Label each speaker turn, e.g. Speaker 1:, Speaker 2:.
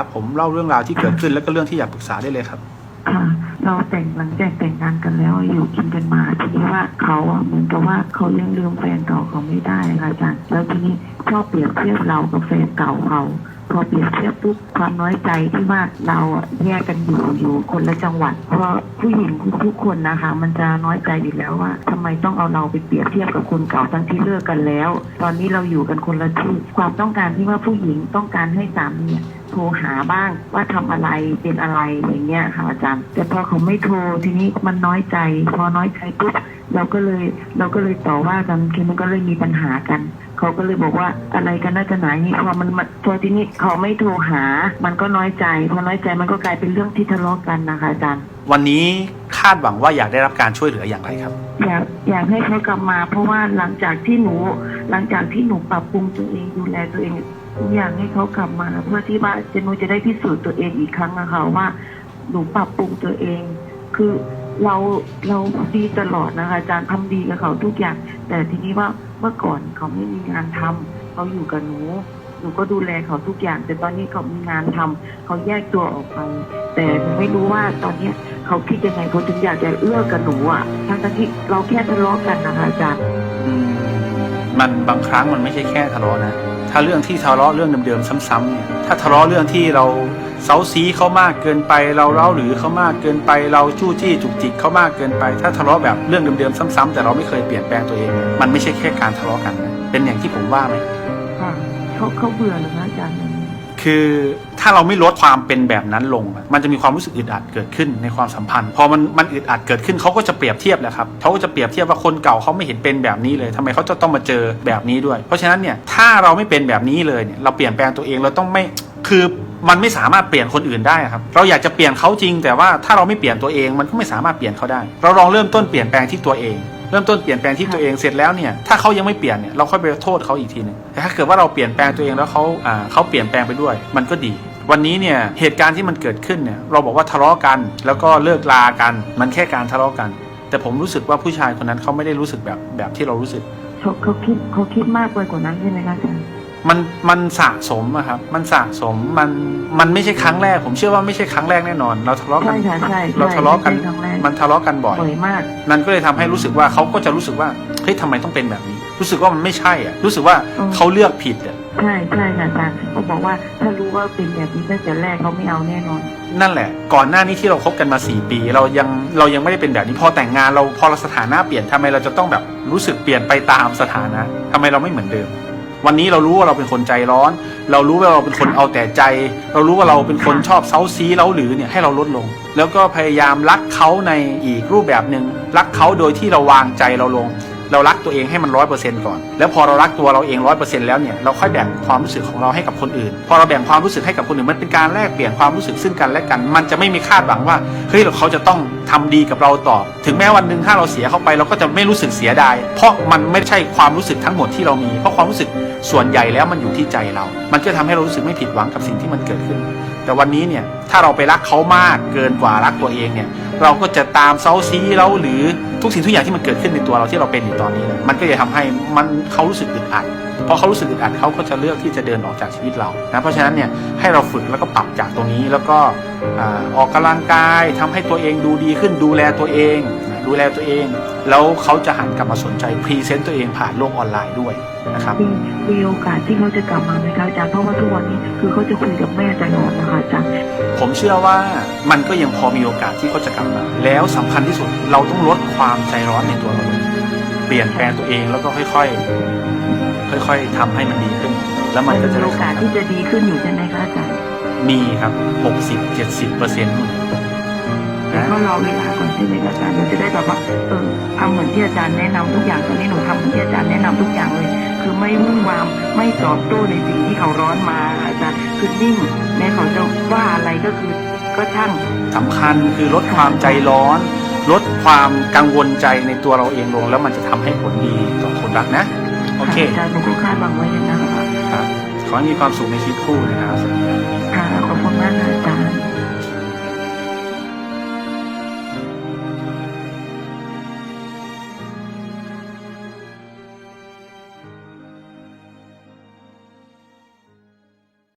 Speaker 1: ครับผมเล่าเรื่องราวที่เกิดขึ้นแล้วก็เรื่องที่อยากปรึกษาได้เลยครับ
Speaker 2: ค่ะเราแต่งหลังจากแต่งงานกันแล้วอยู่กินกันมาทีนี้ว่าเขาอะเหมือนกับว่าเขายังลืมแฟนเก่าเขาไม่ได้ค่ะอาจารย์แล้วทีนี้ชอบเปรียบเทียบเรากับแฟนเก่าเขาพอเปรียบเทียบปุ๊บความน้อยใจที่ว่าเราอะแยกกันอยู่อยู่คนละจังหวัด เพราะผู้หญิงทุกคนนะคะ มันจะน้อยใจอยู่แล้วว่าทำไมต้องเอาเราไปเปรียบเทียบกับคนเก่าทั้งที่เลิกกันแล้ว ตอนนี้เราอยู่กันคนละที่ความต้องการที่ว่าผู้หญิงต้องการให้สามีอะ โทรหาบ้างว่าทำอะไรเป็นอะไรอย่างเงี้ยค่ะอาจารย์ แต่พอเขาไม่โทรทีนี้มันน้อยใจ พอน้อยใจปุ๊บเราก็เลยเราก็เลยต่อว่ากันคือมันก็เลยมีปัญหากัน เขาก็เลยบอกว่าอะไรกันน่าจะหนานี่พอมันมาพอทีนี้เขาไม่โทรหา มันก็น้อยใจ พอน้อยใจมันก็กลายเป็นเรื่องที่ทะเลาะกันนะคะอาจารย์
Speaker 1: วันนี้คาดหวังว่าอยากได้รับการช่วยเหลืออย่างไรครับ
Speaker 2: อยากอยากให้เขากลับมา เพราะว่าหลังจากที่หนู หลังจากที่หนูปรับปรุงตัวเองดูแลตัวเอง อยากให้เขากลับมาเพื่อที่ว่าเจนูจะได้พิสูจน์ตัวเองอีกครั้งนะคะว่าหนูปรับปรุงตัวเอง คือเราเราดีตลอดนะคะอาจารย์ทำดีกับเขาทุกอย่าง แต่ทีนี้ว่าเมื่อก่อนเขาไม่มีงานทำเขาอยู่กับหนูหนูก็ดูแลเขาทุกอย่าง แต่ตอนนี้เขามีงานทำเขาแยกตัวออกไป แต่หนูไม่รู้ว่าตอนเนี้ยเขาคิดยังไงเขาถึงอยากจะเลิกกับหนูอะทั้งที่เราแค่ทะเลาะกันนะคะอาจารย์
Speaker 1: มันบางครั้งมันไม่ใช่แค่ทะเลาะนะ ถ้าเรื่องที่ทะเลาะเรื่องเดิมๆซ้ำๆเนี่ยถ้าทะเลาะเรื่องที่เราเซาซีเขามากเกินไป เราเล่าหรือเขามากเกินไป เราจู้จี้จุกจิกเขามากเกินไป ถ้าทะเลาะแบบเรื่องเดิมๆซ้ำๆแต่เราไม่เคยเปลี่ยนแปลงตัวเอง มันไม่ใช่แค่การทะเลาะกันนะเป็นอย่างที่ผมว่าไหม
Speaker 2: ค่ะเขาเขาเบื่อเหรือคะอาจารย์
Speaker 1: คือ ถ้าเราไม่ลดความเป็นแบบนั้นลง มันจะมีความรู้สึกอึดอัดเกิดขึ้นในความสัมพันธ์ พอมันมันอึดอัดเกิดขึ้นเขาก็จะเปรียบเทียบแหละครับเขาก็จะเปรียบเทียบว่าคนเก่าเขาไม่เห็นเป็นแบบนี้เลยทำไมเขาจะต้องมาเจอแบบนี้ด้วย เพราะฉะนั้นเนี่ยถ้าเราไม่เป็นแบบนี้เลยเนี่ยเราเปลี่ยนแปลงตัวเองเราต้องไม่คือมันไม่สามารถเปลี่ยนคนอื่นได้ครับ เราอยากจะเปลี่ยนเขาจริง แต่ว่าถ้าเราไม่เปลี่ยนตัวเองมันก็ไม่สามารถเปลี่ยนเขาได้ เราลองเริ่มต้นเปลี่ยนแปลงที่ตัวเองเริ่มต้นเปลี่ยนแปลงที่ตัวเองเสร็จแล้วเนี่ยถ้าเขายังไม่เปลี่ยนเนี่ยเราค่อยไปโทษเขาอีกทีนึงแต่ถ้าเกิดว่าเราเปลี่ยนแปลงตัวเองแล้วเขาเขาเปลี่ยนแปลงไปด้วย มันก็ดี วันนี้เนี่ยเหตุการณ์ที่มันเกิดขึ้นเนี่ยเราบอกว่าทะเลาะกัน แล้วก็เลิกลากัน มันแค่การทะเลาะกัน แต่ผมรู้สึกว่าผู้ชายคนนั้นเขาไม่ได้รู้สึกแบบแบบที่เรารู้สึก
Speaker 2: เขาเขาคิดเขาคิดมากไปกว่านั้นใช่ไหมคะอาจารย์
Speaker 1: มันมันสะสมอะครับ มันสะสมมันมันไม่ใช่ครั้งแรก ผมเชื่อว่าไม่ใช่ครั้งแรกแน่นอน เราทะเลาะกั
Speaker 2: ใช่
Speaker 1: น
Speaker 2: ค่ะใช่
Speaker 1: เราทะเลาะกัน
Speaker 2: ใช่ครั้งแรก
Speaker 1: มันทะเลาะกันบ่อย
Speaker 2: บ่อยมาก
Speaker 1: นั่นก็เลยทำให้รู้สึกว่าเขาก็จะรู้สึกว่าเฮ้ยทำไมต้องเป็นแบบนี้ รู้สึกว่ามันไม่ใช่อะ รู้สึกว่า
Speaker 2: อืม
Speaker 1: เขาเลือกผิดอะ
Speaker 2: ใช่ใช่ค่ะอาจารย์เขาบอกว่าถ้ารู้ว่าเป็นแบบนี้ตั้งแต่แรกเขาไม่เอาแน่นอน
Speaker 1: นั่นแหละ ก่อนหน้านี้ที่เราคบกันมา4ปี เรายังเรายังไม่ได้เป็นแบบนี้พอแต่งงานเราพอเราสถานะเปลี่ยนทำไมเราจะต้องแบบรู้สึกเปลี่ยนไปตามสถานะทำไมเราไม่เหมือนเดิม วันนี้เรารู้ว่าเราเป็นคนใจร้อน เรารู้ว่าเราเป็นคนเอาแต่ใจ เรารู้ว่าเราเป็นคนชอบเซาซีเล้าหรือเนี่ยให้เราลดลง แล้วก็พยายามรักเขาในอีกรูปแบบหนึ่งรักเขาโดยที่เราวางใจเราลง เรารักตัวเองให้มันร้อยเปอร์เซ็นต์ก่อน แล้วพอเรารักตัวเราเองร้อยเปอร์เซ็นต์แล้วเนี่ยเราค่อยแบ่งความรู้สึกของเราให้กับคนอื่น พอเราแบ่งความรู้สึกให้กับคนอื่นมันเป็นการแลกเปลี่ยนความรู้สึกซึ่งกันและกัน มันจะไม่มีคาดหวังว่าเฮ้ยเขาจะต้องทำดีกับเราตอบถึงแม้วันหนึ่งถ้าเราเสียเขาไปเราก็จะไม่รู้สึกเสียดาย เพราะมันไม่ใช่ความรู้สึกทั้งหมดที่เรามี เพราะความรู้สึกส่วนใหญ่แล้วมันอยู่ที่ใจเรา มันก็ทำให้เรารู้สึกไม่ผิดหวังกับสิ่งที่มันเกิดขึ้นแต่วันนี้เนี่ยถ้าเราไปรักเขามากเกินกว่ารักตัวเองเนี่ย เราก็จะตามเซาซีเราหรือทุกสิ่งทุกอย่างที่มันเกิดขึ้นในตัวเราที่เราเป็นอยู่ตอนนี้มันก็จะทำให้มันเขารู้สึกอึดอัดพอเขารู้สึกอึดอัดเขาก็จะเลือกที่จะเดินออกจากชีวิตเรานะเพราะฉะนั้นเนี่ยให้เราฝึกแล้วก็ปรับจากตรงนี้แล้วก็อออกกำลังกายทำให้ตัวเองดูดีขึ้นดูแลตัวเอง ดูแลตัวเอง แล้วเขาจะหันกลับมาสนใจพรีเซนต์ตัวเองผ่านโลกออนไลน์ด้วยนะครับ
Speaker 2: มีมีโอกาสที่เขาจะกลับมาไหมคะอาจารย์เพราะว่าทุกวันนี้คือเขาจะคุยกับแม่ตลอดนะคะอาจารย์
Speaker 1: ผมเชื่อว่ามันก็ยังพอมีโอกาสที่เขาจะกลับมา แล้วสำคัญที่สุดเราต้องลดความใจร้อนในตัวเราลงเปลี่ยนแปลงตัวเองแล้วก็ค่อยๆ ค่อย ๆทำให้มันดีขึ้น แล้วมันก็จะ
Speaker 2: มี
Speaker 1: ได้
Speaker 2: โอกาสที่จะดีขึ้นอยู่ใช่ไหมคะอาจารย์
Speaker 1: มีครับ60 70เปอร์เซ็นต์
Speaker 2: แต่
Speaker 1: นะ
Speaker 2: ก็รอเวลาก่อนใช่ไหมคะอาจารย์เราจะได้แบบว่าเออทำเหมือนที่อาจารย์แนะนำทุกอย่างตอนนี้หนูทำเหมือนที่อาจารย์แนะนำทุกอย่างเลย คือไม่วุ่นวามไม่ตอบโต้ในสิ่งที่เขาร้อนมาอาจารย์คือนิ่งแม้เขาจะว่าอะไรก็คือก็ช่าง
Speaker 1: สำคัญคือลดความใจร้อน ลดความกังวลใจในตัวเราเองลง แล้วมันจะทำให้ผลดีต่อคนรักนะโอเค
Speaker 2: อาจารย์หนูก็คาดหวังไว้อย่างนั้นนะคะ
Speaker 1: ครับขอให้มีความสุขในชีวิตคู่นะครับ